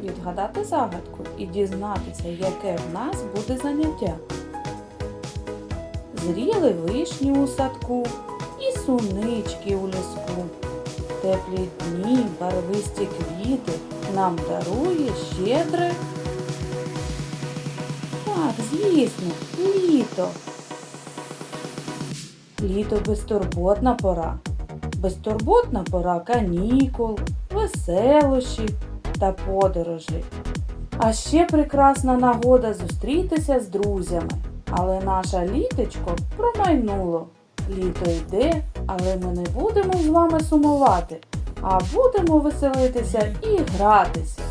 відгадати загадку і дізнатися, яке в нас буде заняття. Зріли вишні у садку і сунички у ліску. Теплі дні, барвисті квіти нам дарує щедре. Так, звісно, літо. Літо безтурботна пора. Безтурботна пора канікул, веселощі та подорожі. А ще прекрасна нагода зустрітися з друзями. Але наше літочко промайнуло. Літо йде, але ми не будемо з вами сумувати, а будемо веселитися і гратися.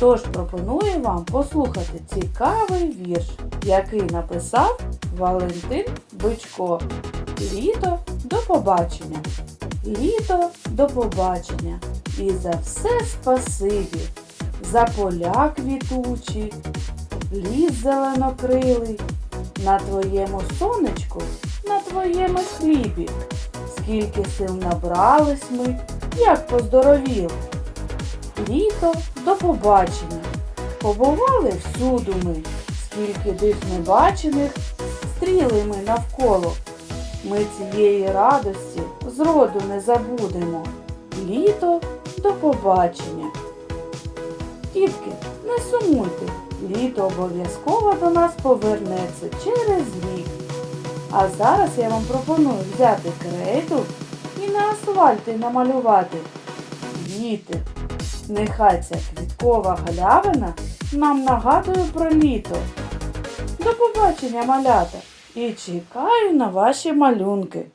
Тож пропоную вам послухати цікавий вірш, який написав Валентин Бичко. Літо до побачення. Літо до побачення. І за все спасибі, за поля квітучі, ліс зеленокрилий, на твоєму сонечку, на твоєму хлібі. Скільки сил набрались ми, як поздоровіли. Літо до побачення. Побували всюду ми, скільки див небачених, стріли ми навколо. Ми цієї радості зроду не забудемо. Літо до побачення. Дітки, не сумуйте, літо обов'язково до нас повернеться через рік. А зараз я вам пропоную взяти крейду і на асфальті намалювати. Діти, нехай ця квіткова галявина нам нагадує про літо. До побачення, малята! І чекаю на ваші малюнки.